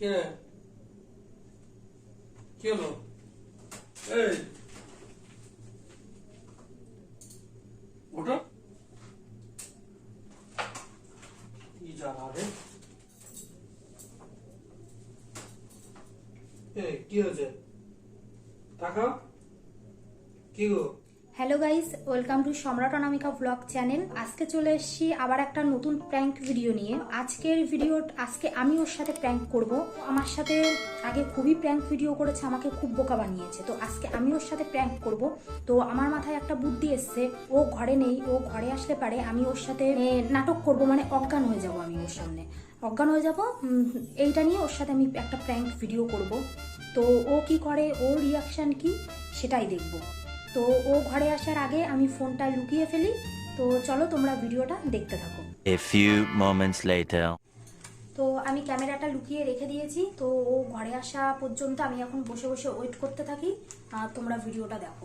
কে রে কি হলো এই ওটা কি জানা রে এই কি হয়েছে টাকা কি গো hello guys welcome to Samrat Anamika blog channel আজকে চলে এসেছি আবার একটা নতুন প্র্যাঙ্ক ভিডিও নিয়ে। আজকের ভিডিও আজকে আমি ওর সাথে প্র্যাঙ্ক করব। আমার সাথে আগে খুবই প্র্যাঙ্ক ভিডিও করেছে, আমাকে খুব বোকা বানিয়েছে। তো আজকে আমি ওর সাথে প্র্যাঙ্ক করব। তো আমার মাথায় একটা বুদ্ধি এসছে, ও ঘরে নেই, ও ঘরে আসলে পারে, আমি ওর সাথে নাটক করব মানে অজ্ঞান হয়ে যাব আমি ওর সামনে। অজ্ঞান হয়ে যাব এইটা নিয়ে ওর সাথে আমি একটা প্র্যাঙ্ক ভিডিও করব। তো ও কি করে, ওর রিয়াকশন কি, সেটাই দেখব। তো ও ঘরে আসার আগে আমি ফোনটা লুকিয়ে ফেলি। তো চলো তোমরা ভিডিওটা দেখতে থাকো। A few moments later. তো আমি ক্যামেরাটা লুকিয়ে রেখে দিয়েছি। তো ও ঘরে আসা পর্যন্ত আমি এখন বসে বসে ওয়েট করতে থাকি। আর তোমরা ভিডিওটা দেখো।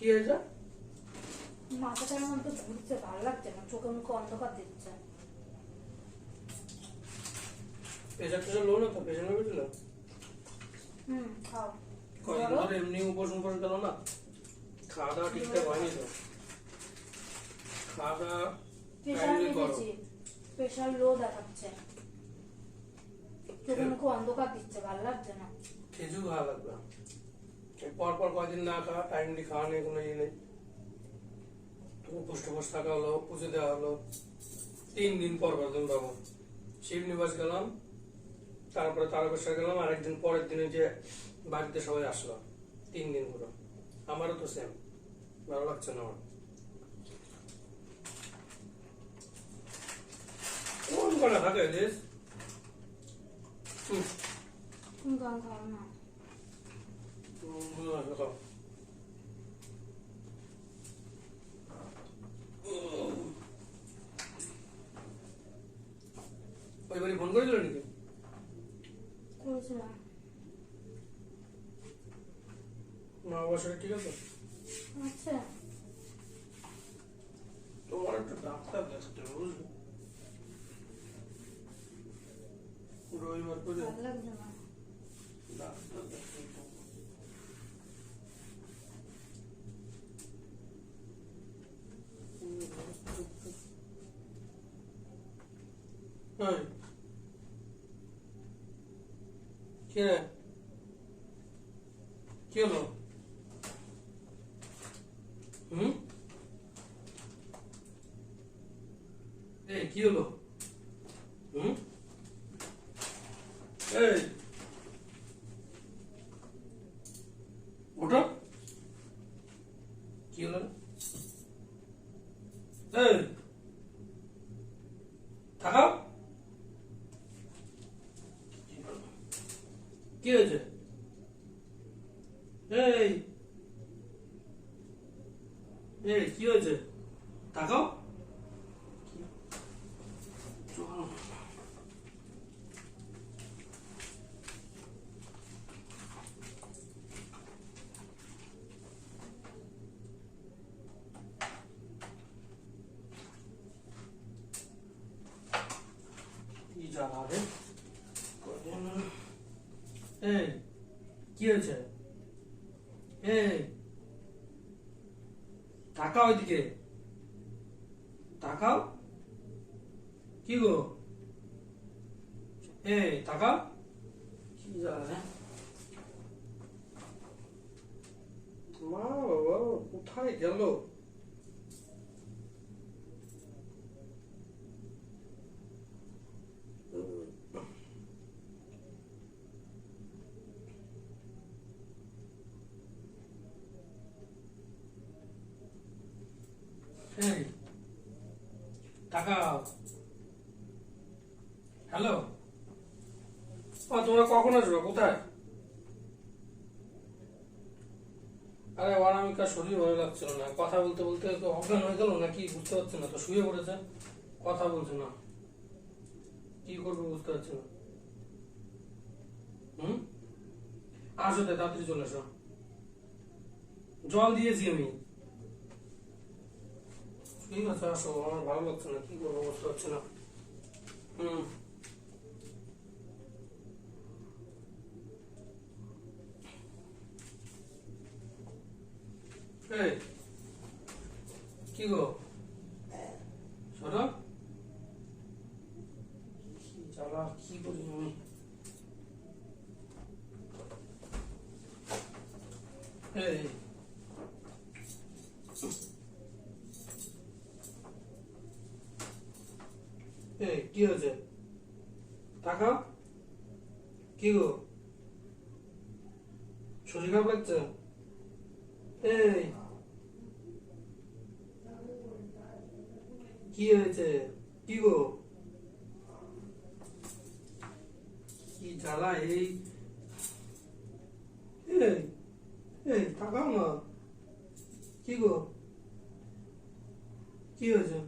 কি হয়েছে মাথাটার মধ্যে ঘুরছে ভালো লাগছে না চোখে মুখে অন্ধকার দিচ্ছে। প্রেশার টেশার লো না তো? প্রেশার নেবে ছিল হুম খাও। কয়েকদিন ধরে। এমনি উপোস উপোস গেল না? খাওয়া দাওয়া ঠিকঠাক হয়নি তো? খাওয়া দাওয়া প্রেশার লো দেখাচ্ছে। চোখে মুখে অন্ধকার দিচ্ছে ভালো লাগছে না। খেজুর খাওয়া লাগবে। পর পর কয়দিন না খাওয়া টাইমলি খাওয়া নেই কোনো ইয়ে নেই। উপোস থাকা হলো, পুজো দেওয়া হলো। তিন দিন পর দিন পাবো শিব নিবাস গেলাম, তারপরে তারকেশ্বর গেলাম আরেকদিন পরের দিনে যে বাড়িতে সবাই আসলো, তিন দিন পুরো। আমারও তো সেম ভালো লাগছে না আমার। কোন কোনে থাকে দেশ না। হুম, আসো খাও। ওই বাড়ি ফোন করেছিল নাকি করেছিলাম মা বাবার শরীর ঠিক আছে আচ্ছা তোমার একটা ডাক্তার দেখতে হবে, বুঝলে রবিবার করে ভালো লাগছে না ডাক্তার দেখতে কে হলো? হুম? এই কি হলো? হুম? এই। ওটা কি হলো এই থাকাও কি হয়েছে এই এই কি হয়েছে তাকাও চল। কি জ্বালা রে কদিন এই কি হয়েছে এই তাকাও ওইদিকে তাকাও কি গো এই টাকা কি জানে মা বাবা কোথায় গেল এই হ্যালো? তোমরা কখন আসবে? কোথায়? আরে আমি অনামিকার শরীর ভালো লাগছিল না। কথা বলতে বলতে অজ্ঞান হয়ে গেল নাকি? বুঝতে পারছি না, তো শুয়ে পড়েছে। কথা বলছে না। কি করব বুঝতে পারছি না। হুম? আসো তাড়াতাড়ি চলে এসো। জল দিয়েছি আমি। ঠিক আছে আসো আমার ভালো লাগছে না কি করব বুঝতে পারছি না। হুম। কি গো? শোনো কি জ্বালা কি করি আমি এই এই কি হয়েছে টাকা কি গো শরীর খারাপ লাগছে এই কি হয়েছে কি গো কি জ্বালা এই এই এই তাকাও না কি গো কি হয়েছে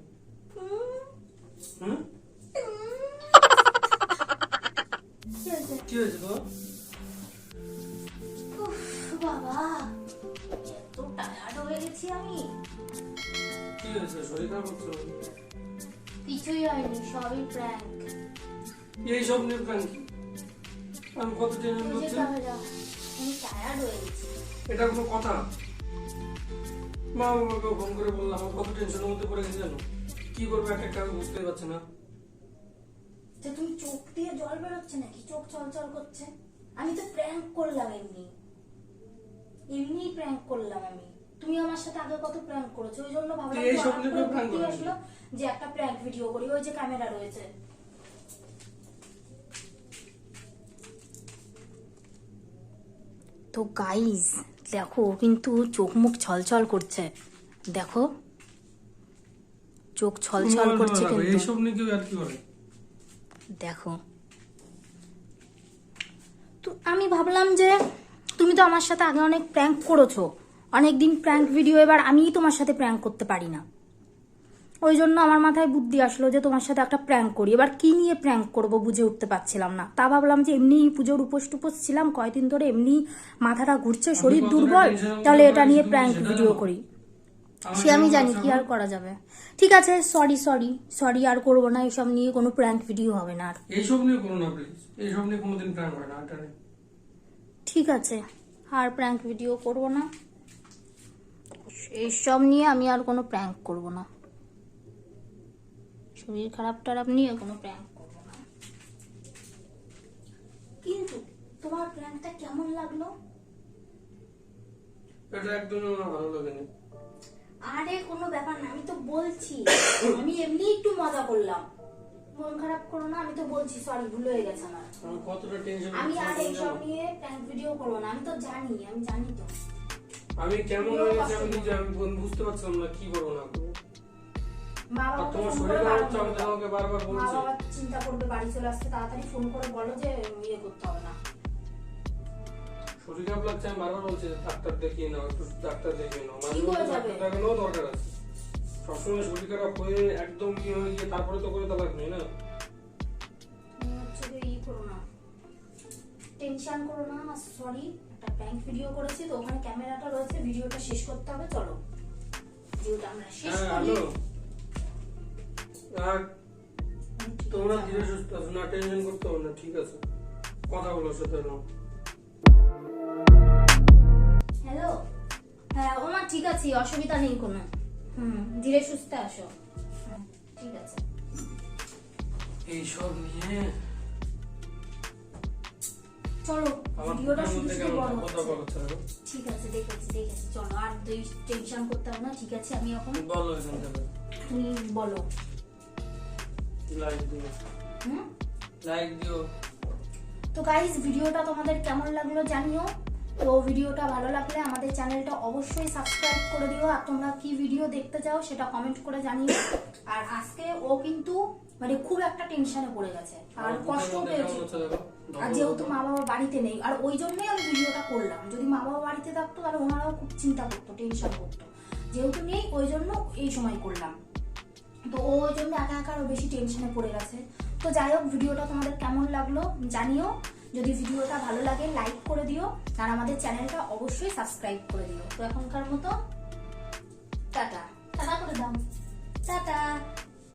হ্যাঁ কি হয়েছে গো বাবা এত টায়ার্ড হয়ে গেছি আমি কি হয়েছে শরীর খারাপ হচ্ছে কিছুই হয়নি সবই প্র্যাঙ্ক এই সব নিয়ে প্ল্যান কি আমি কত টেনশন করছি আমি টায়ার্ড হয়ে গেছি এটা কোনো কথা মা বাবাকে ফোন করে বললাম কত টেনশনের মধ্যে পড়ে গেছে জানো কি করব একটা বুঝতেই পারছি না যে তুমি চোখ দিয়ে জল বেরোচ্ছে নাকি চোখ চলচল করছে। আমি তো প্র্যাঙ্ক করলাম এমনি। এমনি প্র্যাঙ্ক করলাম আমি। তুমি আমার সাথে আগে কত প্র্যাঙ্ক করেছ? ওই জন্য ভাবলাম? আসলো? যে একটা প্র্যাঙ্ক ভিডিও করি ওই যে ক্যামেরা রয়েছে। তো গাইজ দেখো কিন্তু চোখ মুখ ছলছল করছে। দেখো। চোখ ছলছল করছে কিন্তু। এইসব নিয়ে কেউ আর কি করে দেখো। তো আমি ভাবলাম যে তুমি তো আমার সাথে আগে অনেক প্র্যাঙ্ক করেছ। অনেক দিন প্র্যাঙ্ক ভিডিও এবার আমিই তোমার সাথে প্র্যাঙ্ক করতে পারি না। ওই জন্য আমার মাথায় বুদ্ধি আসলো যে তোমার সাথে একটা প্র্যাঙ্ক করি। এবার কি নিয়ে প্র্যাঙ্ক করব বুঝে উঠতে পারছিলাম না। তা ভাবলাম যে এমনি পুজোর উপোস টুপোস ছিলাম কয়দিন ধরে এমনি মাথাটা ঘুরছে শরীর দুর্বল তাহলে এটা নিয়ে প্র্যাঙ্ক ভিডিও করি। সে আমি জানি কি আর করা যাবে। ঠিক আছে সরি সরি সরি আর করব না এসব নিয়ে কোনো প্র্যাঙ্ক ভিডিও হবে না আর। এইসব নিয়ে করো না প্লিজ এইসব নিয়ে কোনোদিন প্ল্যান হয় না ঠিক আছে আর প্র্যাঙ্ক ভিডিও করব না। এইসব নিয়ে আমি আর কোনো প্র্যাঙ্ক করব না। শরীর খারাপ টারাপ নিয়ে কোনো প্র্যাঙ্ক করব না। কিন্তু তোমার প্র্যাঙ্কটা কেমন লাগল? এটা একদমই আমার ভালো লাগেনি। বলছি আমি এমনি একটু মজা করলাম। মন খারাপ করো না আমি তো বলছি সরি ভুল হয়ে গেছে আমার। আমি কতটা টেনশন আমি আর এইসব নিয়ে প্র্যাঙ্ক ভিডিও করব না আমি তো জানি আমি জানি তো। আমি কেমন হয়ে গেছে আমি নিজে আমি বুঝতে পারছিলাম না কি করব না। তোমার শরীর খারাপ হচ্ছে আমি বারবার বলছি। বাবা চিন্তা করবে বাড়ি চলে আসতে তাড়াতাড়ি ফোন করে বলো যে ইয়ে করতে হবে না। শরীর খারাপ লাগছে আমি বারবার বলছি ডাক্তার দেখিয়ে নাও একটু ডাক্তার দেখিয়ে নাও। ডাক্তার দেখানোও দরকার আছে। সবসময় শরীর খারাপ হয়ে একদম কি হয়ে গিয়ে তারপরে তো করে তো লাগবে না? টেনশন করো না সরি একটা প্র্যাঙ্ক ভিডিও করেছি তো ওখানে ক্যামেরাটা রয়েছে ভিডিওটা শেষ করতে হবে চলো। ভিডিওটা আমরা শেষ হ্যাঁ করি। তোমরা ধীরে সুস্থ আছো না টেনশন করতে হবে না ঠিক আছে। কথা বলো সাথে নাও হ্যালো হ্যাঁ ও মা ঠিক আছে অসুবিধা নেই কোনো। হুম ধীরে সুস্থে আসো। ঠিক আছে। এইসব নিয়ে চলো ভিডিওটা বুকের শুধু মধ্যে শুধু কেমন বড় হচ্ছে। ঠিক আছে দেখেছি দেখেছি। চলো আর টেনশন করতে হবে না ঠিক আছে আমি এখন বলো এখান তুমি বলো। লাইক দিও। হুম? লাইক দিও। তো গাইজ ভিডিওটা তোমাদের কেমন লাগল জানিও। তো ভিডিওটা ভালো লাগলে আমাদের চ্যানেলটা অবশ্যই সাবস্ক্রাইব করে দিও। আর তোমরা কি ভিডিও দেখতে চাও সেটা কমেন্ট করে জানিও। আর আজকে ও কিন্তু মানে খুব একটা টেনশনে পড়ে গেছে। আর কষ্ট পেয়েছে। আর যেহেতু মা বাবা বাড়িতে নেই আর ওই জন্যই আমি ভিডিওটা করলাম। যদি মা বাবা বাড়িতে থাকতো তাহলে ওনারাও খুব চিন্তা করতো টেনশন করতো। যেহেতু নেই ওই জন্য এই সময় করলাম। তো ও ওই জন্য একা একা আরও বেশি টেনশনে পড়ে গেছে। তো যাই হোক ভিডিওটা তোমাদের কেমন লাগল জানিও। যদি ভিডিওটা ভালো লাগে লাইক করে দিও। আর আমাদের চ্যানেলটা অবশ্যই সাবস্ক্রাইব করে দিও। তো এখনকার মতো, টাটা।